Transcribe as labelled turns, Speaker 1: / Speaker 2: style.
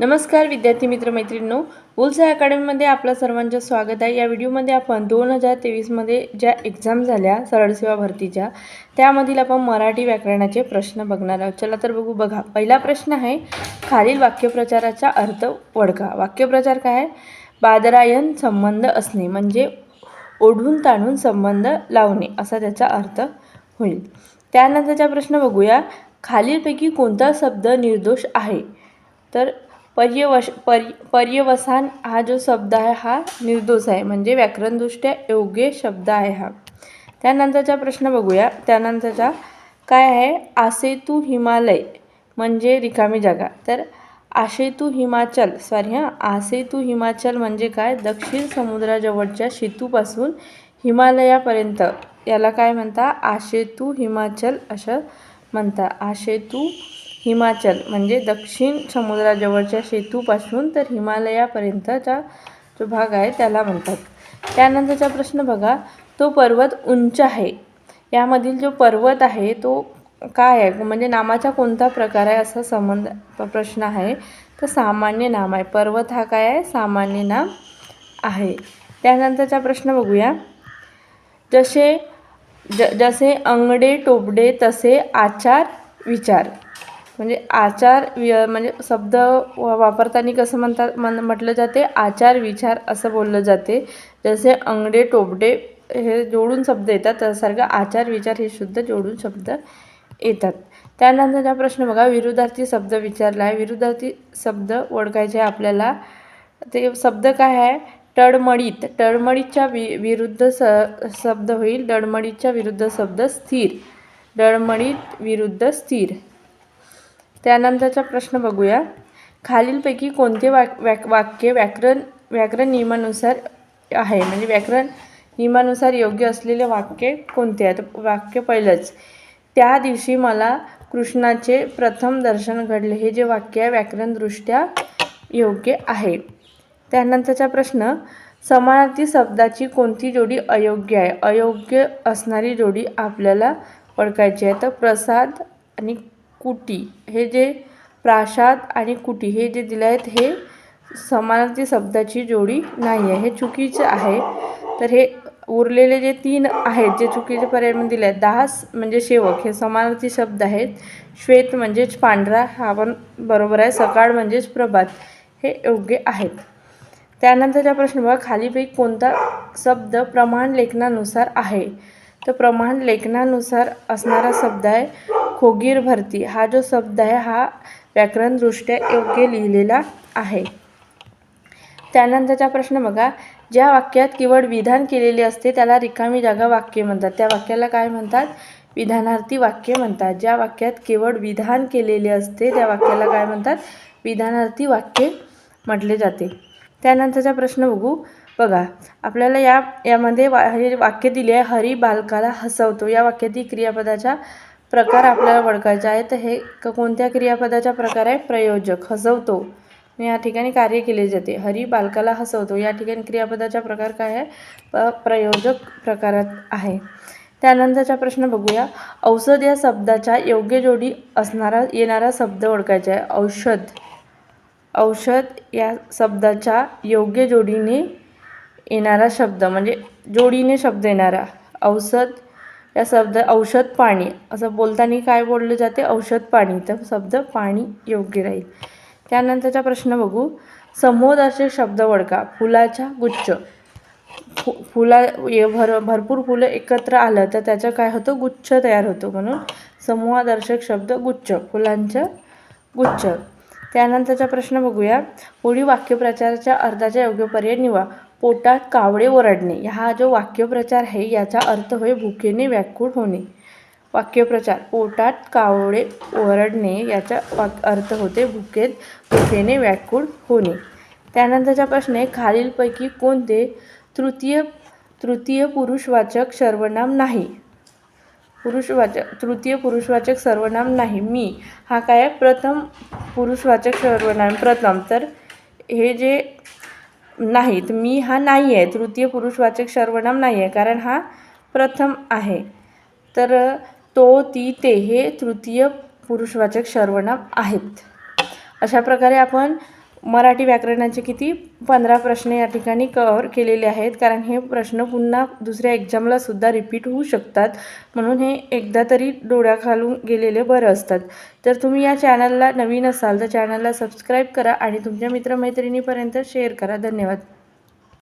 Speaker 1: नमस्कार विद्यार्थी मित्र मैत्रिणींनो बुलसा अकॅडमीमध्ये आपलं सर्वांचं स्वागत आहे. या व्हिडिओमध्ये आपण दोन हजार तेवीसमध्ये ज्या एक्झाम झाल्या सरळ सेवा भरतीच्या त्यामधील आपण मराठी व्याकरणाचे प्रश्न बघणार आहोत. चला तर बघू बघा. पहिला प्रश्न आहे खालील वाक्यप्रचाराचा अर्थ वडका वाक्यप्रचार काय आहे? संबंध असणे म्हणजे ओढून ताणून संबंध लावणे असा त्याचा अर्थ होईल. त्यानंतरचा प्रश्न बघूया. खालीलपैकी कोणता शब्द निर्दोष आहे? तर पर्यवश पर्य पर्यवसान हा जो शब्द आहे हा निर्दोष आहे. म्हणजे व्याकरणदृष्ट्या योग्य शब्द आहे हा. त्यानंतरचा प्रश्न बघूया. त्यानंतरचा काय आहे? आसेतू हिमालय म्हणजे रिकामी जागा. तर आशेतू हिमाचल सॉरी हां आसेतू हिमाचल म्हणजे काय? दक्षिण समुद्राजवळच्या शेतूपासून हिमालयापर्यंत. याला काय म्हणता? आशेतू हिमाचल असं म्हणता. आशेतू हिमाचल म्हणजे दक्षिण समुद्राजवळच्या सेतूपासून तर हिमालयापर्यंतचा जो भाग आहे त्याला म्हणतात. त्यानंतरचा प्रश्न बघा तो पर्वत उंच आहे. यामधील जो पर्वत आहे तो काय आहे? म्हणजे नामाचा कोणता प्रकार आहे असा संबंध प्रश्न आहे. तर सामान्य नाम आहे. पर्वत हा काय आहे? सामान्य नाम आहे. त्यानंतरचा प्रश्न बघूया. जसे ज जसे अंगडे टोपडे तसे आचार विचार. म्हणजे आचार वि म्हणजे शब्द वापरताना कसं म्हणतात म्हण म्हटलं जाते? आचार विचार असं बोललं जाते. जसे अंगडे टोपडे हे जोडून शब्द येतात त्यासारखं आचार विचार हे शुद्ध जोडून शब्द येतात. त्यानंतरचा प्रश्न बघा. विरुद्धार्थी शब्द विचारला आहे. विरुद्धार्थी शब्द ओळखायचे आहे आपल्याला. ते शब्द काय आहे? टळमळीत. टळमळीच्या वि विरुद्ध स शब्द होईल. डळमळीच्या विरुद्ध शब्द स्थिर. डळमळीत विरुद्ध स्थिर. त्यानंतरचा प्रश्न बघूया. खालीलपैकी कोणते वाक व्याक वाक्य व्याकरण व्याकरण नियमानुसार आहे? म्हणजे व्याकरण नियमानुसार योग्य असलेले वाक्य कोणते आहेत? वाक्य पहिलंच. त्या दिवशी मला कृष्णाचे प्रथम दर्शन घडले. हे जे वाक्य आहे व्याकरणदृष्ट्या योग्य आहे. त्यानंतरचा प्रश्न समानार्थी शब्दाची कोणती जोडी अयोग्य आहे? अयोग्य असणारी जोडी आपल्याला ओळखायची आहे. तर प्रसाद आणि कुटी. हे जे प्रासाद आणि कुटी हे जे दिले आहेत हे समानार्थी शब्दाची जोडी नाही आहे. हे चुकीचं आहे. तर हे उरलेले जे तीन आहेत जे चुकीचे पर्याय म्हणून दिले आहेत दास म्हणजे सेवक हे समानार्थी शब्द आहेत. श्वेत म्हणजेच पांढरा हा पण बरोबर आहे. सकाळ म्हणजेच प्रभात हे योग्य आहेत. त्यानंतरचा प्रश्न बघा खालीपैकी कोणता शब्द प्रमाण लेखनानुसार आहे? तर प्रमाण लेखनानुसार असणारा शब्द आहे खोगीर भरती. हा जो शब्द आहे हा व्याकरणदृष्ट्या योग्य लिहिलेला आहे. त्यानंतरचा प्रश्न बघा. ज्या वाक्यात केवळ विधान केलेले असते त्याला रिकामी जागा वाक्य म्हणतात. त्या वाक्याला काय म्हणतात? विधानार्थी वाक्य म्हणतात. ज्या वाक्यात केवळ विधान केलेले असते त्या वाक्याला काय म्हणतात? विधानार्थी वाक्य म्हटले जाते. त्यानंतरचा प्रश्न बघू. बघा. आपल्याला या यामध्ये वा हे वाक्य दिले आहे हरी बालकाला हसवतो. या वाक्यातील क्रियापदाच्या प्रकार आपल्याला ओळखायचे आहेत. तर हे क कोणत्या क्रियापदाचा प्रकार आहे प्रयोजक हसवतो? या ठिकाणी कार्य केले जाते. हरी बालकाला हसवतो. या ठिकाणी क्रियापदाचा प्रकार काय आहे? प प्रयोजक प्रकारात आहे. त्यानंतरचा प्रश्न बघूया. औषध या शब्दाच्या योग्य जोडी असणारा येणारा शब्द ओळखायचा आहे. औषध. औषध या शब्दाच्या योग्य जोडीने येणारा शब्द म्हणजे जोडीने शब्द येणारा. औषध या शब्द औषध पाणी असं बोलताना काय बोललं जाते? औषध पाणी. तर शब्द पाणी योग्य राहील. त्यानंतरचा प्रश्न बघू. समूहदर्शक शब्द वडका फुलाचा गुच्छ. फु फुला ये भर भरपूर फुलं एकत्र आलं तर त्याचं काय होतं? गुच्छ तयार होतो म्हणून समूहादर्शक शब्द गुच्छ. फुलांचं गुच्छ. त्यानंतरचा प्रश्न बघूया. पुढील वाक्यप्रचाराच्या अर्थाचा योग्य पर्याय निवा पोटात कावळे ओरडणे. हा जो वाक्यप्रचार आहे याचा अर्थ होय भुकेने व्याकुळ होणे. वाक्यप्रचार पोटात कावळे ओरडणे याचा वाक अर्थ होते भुकेत भुकेने व्याकुळ होणे. त्यानंतरचा प्रश्न आहे खालीलपैकी कोणते तृतीय तृतीय पुरुषवाचक सर्वनाम नाही? पुरुषवाचक तृतीय पुरुषवाचक सर्वनाम नाही. मी हा काय? प्रथम पुरुषवाचक सर्वनाम प्रथम. तर हे जे नाहीत. मी हा नाही आहे तृतीय पुरुषवाचक सर्वनाम नाही आहे कारण हा प्रथम आहे. तर तो ती ते हे तृतीय पुरुषवाचक सर्वनाम आहेत. अशा प्रकारे आपण मराठी व्याकरणाचे किती पंधरा प्रश्न या ठिकाणी कव्हर केलेले आहेत. कारण हे प्रश्न पुन्हा दुसऱ्या एक्झामला सुद्धा रिपीट होऊ शकतात. म्हणून हे एकदा तरी डोळ्याखालून गेलेले बरं असतात. तर तुम्ही या चॅनलला नवीन असाल तर चॅनलला सबस्क्राईब करा आणि तुमच्या मित्रमैत्रिणीपर्यंत शेअर करा. धन्यवाद.